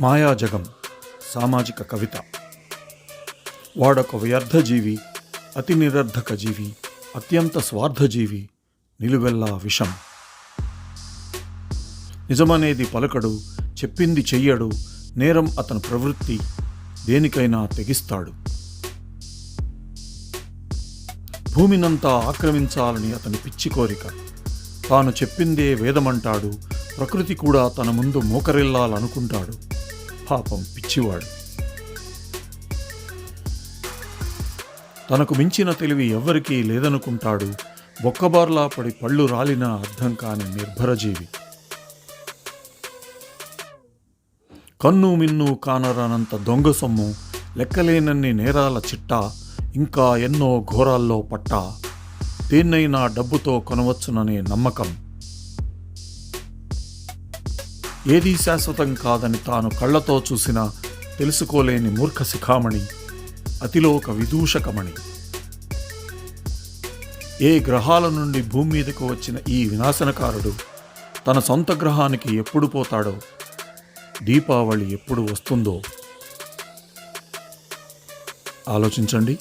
మాయాజగం సామాజిక కవిత. వాడొక వ్యర్థజీవి అతి నిరర్ధక జీవి అత్యంత స్వార్థజీవి నిలువెల్లా విషం. నిజమనేది పలకడు చెప్పింది చెయ్యడు నేరం అతని ప్రవృత్తి దేనికైనా తెగిస్తాడు. భూమినంతా ఆక్రమించాలని అతని పిచ్చి కోరిక. తాను చెప్పిందే వేదమంటాడు ప్రకృతి కూడా తన ముందు మోకరిల్లాలనుకుంటాడు. పాపం పిచ్చివాడు. తనకు మించిన తెలివి ఎవ్వరికీ లేదనుకుంటాడు. బొక్కబార్లా పడి పళ్ళు రాలిన అర్థం కాని నిర్భరజీవి కన్ను మిన్ను కానరానంత దొంగ సొమ్ము లెక్కలేనన్ని నేరాల చిట్టా ఇంకా ఎన్నో ఘోరాల్లో పట్టా. దేన్నైనా డబ్బుతో కొనవచ్చుననే నమ్మకం. ఏదీ శాశ్వతం కాదని తాను కళ్ళతో చూసిన తెలుసుకోలేని మూర్ఖ శిఖామణి అతిలోక విదూషకమణి. ఏ గ్రహాల నుండి భూమి మీదకు వచ్చిన ఈ వినాశనకారుడు తన సొంత గ్రహానికి ఎప్పుడు పోతాడో దీపావళి ఎప్పుడు వస్తుందో? ఆలోచించండి.